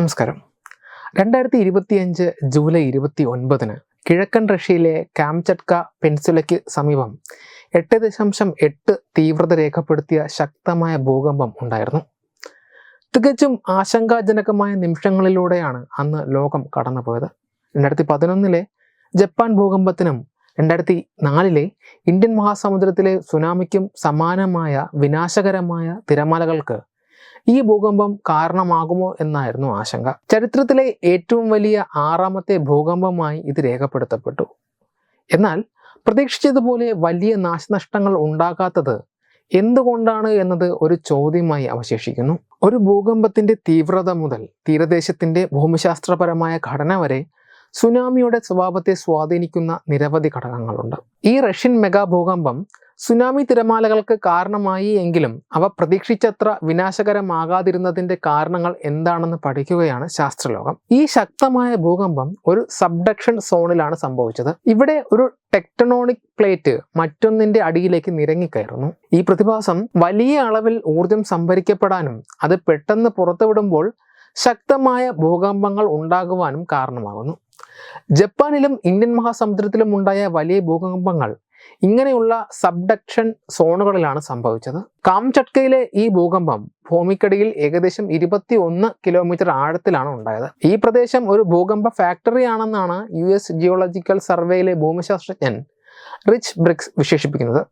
നമസ്കാരം. രണ്ടായിരത്തി ഇരുപത്തിയഞ്ച് ജൂലൈ ഇരുപത്തി ഒൻപതിന് കിഴക്കൻ റഷ്യയിലെ കാംചട്ക പെൻസുലയ്ക്ക് സമീപം എട്ട് ദശാംശം എട്ട് തീവ്രത രേഖപ്പെടുത്തിയ ശക്തമായ ഭൂകമ്പം ഉണ്ടായിരുന്നു. തികച്ചും ആശങ്കാജനകമായ നിമിഷങ്ങളിലൂടെയാണ് അന്ന് ലോകം കടന്നുപോയത്. രണ്ടായിരത്തി പതിനൊന്നിലെ ജപ്പാൻ ഭൂകമ്പത്തിനും രണ്ടായിരത്തി നാലിലെ ഇന്ത്യൻ മഹാസമുദ്രത്തിലെ സുനാമിക്കും സമാനമായ വിനാശകരമായ തിരമാലകൾക്ക് ഈ ഭൂകമ്പം കാരണമാകുമോ എന്നായിരുന്നു ആശങ്ക. ചരിത്രത്തിലെ ഏറ്റവും വലിയ ആറാമത്തെ ഭൂകമ്പമായി ഇത് രേഖപ്പെടുത്തപ്പെട്ടു. എന്നാൽ പ്രതീക്ഷിച്ചതുപോലെ വലിയ നാശനഷ്ടങ്ങൾ ഉണ്ടാകാത്തത് എന്തുകൊണ്ടാണ് എന്നത് ഒരു ചോദ്യമായി അവശേഷിക്കുന്നു. ഒരു ഭൂകമ്പത്തിന്റെ തീവ്രത മുതൽ തീരദേശത്തിന്റെ ഭൂമിശാസ്ത്രപരമായ ഘടന വരെ സുനാമിയുടെ സ്വഭാവത്തെ സ്വാധീനിക്കുന്ന നിരവധി ഘടകങ്ങളുണ്ട്. ഈ റഷ്യൻ മെഗാ ഭൂകമ്പം സുനാമി തിരമാലകൾക്ക് കാരണമായി എങ്കിലും അവ പ്രതീക്ഷിച്ചത്ര വിനാശകരമാകാതിരുന്നതിന്റെ കാരണങ്ങൾ എന്താണെന്ന് പഠിക്കുകയാണ് ശാസ്ത്രലോകം. ഈ ശക്തമായ ഭൂകമ്പം ഒരു സബ്ഡക്ഷൻ സോണിലാണ് സംഭവിച്ചത്. ഇവിടെ ഒരു ടെക്ടണോണിക് പ്ലേറ്റ് മറ്റൊന്നിന്റെ അടിയിലേക്ക് നിരങ്ങിക്കയറുന്നു. ഈ പ്രതിഭാസം വലിയ അളവിൽ ഊർജം സംഭരിക്കപ്പെടാനും അത് പെട്ടെന്ന് പുറത്തുവിടുമ്പോൾ ശക്തമായ ഭൂകമ്പങ്ങൾ ഉണ്ടാകുവാനും കാരണമാകുന്നു. ജപ്പാനിലും ഇന്ത്യൻ മഹാസമുദ്രത്തിലും ഉണ്ടായ വലിയ ഭൂകമ്പങ്ങൾ ഇങ്ങനെയുള്ള സബ്ഡക്ഷൻ സോണുകളിലാണ് സംഭവിച്ചത്. കാംചട്കയിലെ ഈ ഭൂകമ്പം ഭൂമിക്കടിയിൽ ഏകദേശം ഇരുപത്തി ഒന്ന് കിലോമീറ്റർ ആഴത്തിലാണ് ഉണ്ടായത്. ഈ പ്രദേശം ഒരു ഭൂകമ്പ ഫാക്ടറി ആണെന്നാണ് യു എസ് ജിയോളജിക്കൽ സർവേയിലെ ഭൂമിശാസ്ത്രജ്ഞൻ റിച്ച് ബ്രിക്സ് വിശേഷിപ്പിക്കുന്നത്.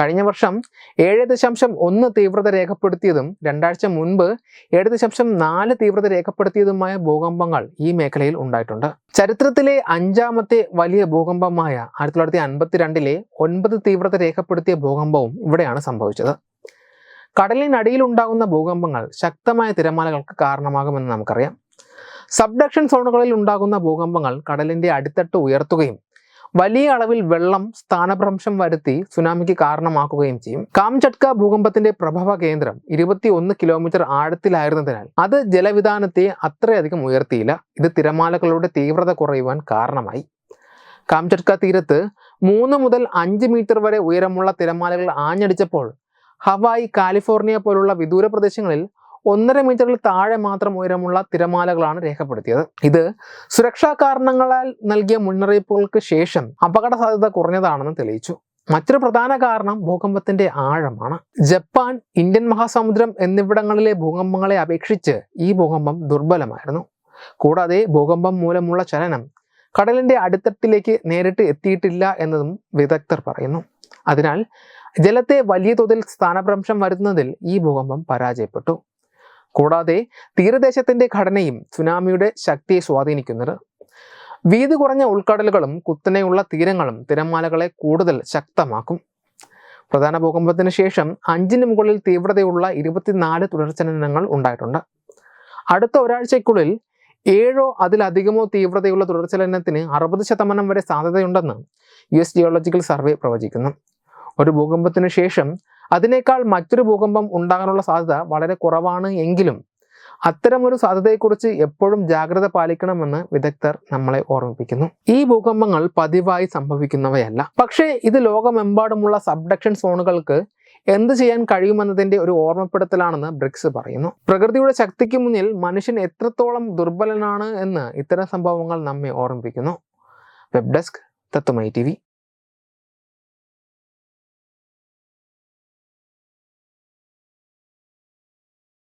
കഴിഞ്ഞ വർഷം ഏഴ് ദശാംശം ഒന്ന് തീവ്രത രേഖപ്പെടുത്തിയതും രണ്ടാഴ്ച മുൻപ് ഏഴ് ദശാംശം നാല് തീവ്രത രേഖപ്പെടുത്തിയതുമായ ഭൂകമ്പങ്ങൾ ഈ മേഖലയിൽ ഉണ്ടായിട്ടുണ്ട്. ചരിത്രത്തിലെ അഞ്ചാമത്തെ വലിയ ഭൂകമ്പമായ ആയിരത്തി തൊള്ളായിരത്തി അൻപത്തിരണ്ടിലെ ഒൻപത് തീവ്രത രേഖപ്പെടുത്തിയ ഭൂകമ്പവും ഇവിടെയാണ് സംഭവിച്ചത്. കടലിനടിയിൽ ഉണ്ടാകുന്ന ഭൂകമ്പങ്ങൾ ശക്തമായ തിരമാലകൾക്ക് കാരണമാകുമെന്ന് നമുക്കറിയാം. സബ്ഡക്ഷൻ സോണുകളിൽ ഉണ്ടാകുന്ന ഭൂകമ്പങ്ങൾ കടലിന്റെ അടിത്തട്ട് ഉയർത്തുകയും വലിയ അളവിൽ വെള്ളം സ്ഥാനഭ്രംശം വരുത്തി സുനാമിക്ക് കാരണമാക്കുകയും ചെയ്യും. കാംചട്ക ഭൂകമ്പത്തിന്റെ പ്രഭവ കേന്ദ്രം ഇരുപത്തി ഒന്ന് കിലോമീറ്റർ ആഴത്തിലായിരുന്നതിനാൽ അത് ജലവിധാനത്തെ അത്രയധികം ഉയർത്തിയില്ല. ഇത് തിരമാലകളുടെ തീവ്രത കുറയുവാൻ കാരണമായി. കാംചട്ക തീരത്ത് മൂന്ന് മുതൽ അഞ്ച് മീറ്റർ വരെ ഉയരമുള്ള തിരമാലകൾ ആഞ്ഞടിച്ചപ്പോൾ ഹവായി കാലിഫോർണിയ പോലുള്ള വിദൂര പ്രദേശങ്ങളിൽ ഒന്നര മീറ്ററിൽ താഴെ മാത്രം ഉയരമുള്ള തിരമാലകളാണ് രേഖപ്പെടുത്തിയത്. ഇത് സുരക്ഷാ കാരണങ്ങളാൽ നൽകിയ മുന്നറിയിപ്പുകൾക്ക് ശേഷം അപകട സാധ്യത കുറഞ്ഞതാണെന്ന് തെളിയിച്ചു. മറ്റൊരു പ്രധാന കാരണം ഭൂകമ്പത്തിന്റെ ആഴമാണ്. ജപ്പാൻ ഇന്ത്യൻ മഹാസമുദ്രം എന്നിവിടങ്ങളിലെ ഭൂകമ്പങ്ങളെ അപേക്ഷിച്ച് ഈ ഭൂകമ്പം ദുർബലമായിരുന്നു. കൂടാതെ ഭൂകമ്പം മൂലമുള്ള ചലനം കടലിന്റെ അടിത്തട്ടിലേക്ക് നേരിട്ട് എത്തിയിട്ടില്ല എന്നതും വിദഗ്ധർ പറയുന്നു. അതിനാൽ ജലത്തെ വലിയ തോതിൽ സ്ഥാനഭ്രംശം വരുത്തുന്നതിൽ ഈ ഭൂകമ്പം പരാജയപ്പെട്ടു. കൂടാതെ തീരദേശത്തിന്റെ ഘടനയും സുനാമിയുടെ ശക്തിയെ സ്വാധീനിക്കുന്നത്. വീതി കുറഞ്ഞ ഉൾക്കടലുകളും കുത്തനെയുള്ള തീരങ്ങളും തിരമാലകളെ കൂടുതൽ ശക്തമാക്കും. പ്രധാന ഭൂകമ്പത്തിന് ശേഷം അഞ്ചിന് മുകളിൽ തീവ്രതയുള്ള ഇരുപത്തിനാല് തുടർചലനങ്ങൾ ഉണ്ടായിട്ടുണ്ട്. അടുത്ത ഒരാഴ്ചയ്ക്കുള്ളിൽ ഏഴോ അതിലധികമോ തീവ്രതയുള്ള തുടർചലനത്തിന് അറുപത് ശതമാനം വരെ സാധ്യതയുണ്ടെന്ന് യു എസ് ജിയോളജിക്കൽ സർവേ പ്രവചിക്കുന്നു. ഒരു ഭൂകമ്പത്തിന് ശേഷം അതിനേക്കാൾ മറ്റൊരു ഭൂകമ്പം ഉണ്ടാകാനുള്ള സാധ്യത വളരെ കുറവാണ് എങ്കിലും അത്തരമൊരു സാധ്യതയെക്കുറിച്ച് എപ്പോഴും ജാഗ്രത പാലിക്കണമെന്ന് വിദഗ്ധർ നമ്മളെ ഓർമ്മിപ്പിക്കുന്നു. ഈ ഭൂകമ്പങ്ങൾ പതിവായി സംഭവിക്കുന്നവയല്ല. പക്ഷേ ഇത് ലോകമെമ്പാടുമുള്ള സബ്ഡക്ഷൻ സോണുകൾക്ക് എന്ത് ചെയ്യാൻ കഴിയുമെന്നതിന്റെ ഒരു ഓർമ്മപ്പെടുത്തലാണെന്ന് ബ്രിക്സ് പറയുന്നു. പ്രകൃതിയുടെ ശക്തിക്ക് മുന്നിൽ മനുഷ്യൻ എത്രത്തോളം ദുർബലനാണ് എന്ന് ഇത്തരം സംഭവങ്ങൾ നമ്മെ ഓർമ്മിപ്പിക്കുന്നു. വെബ് ഡെസ്ക് തത്വമൈ ടി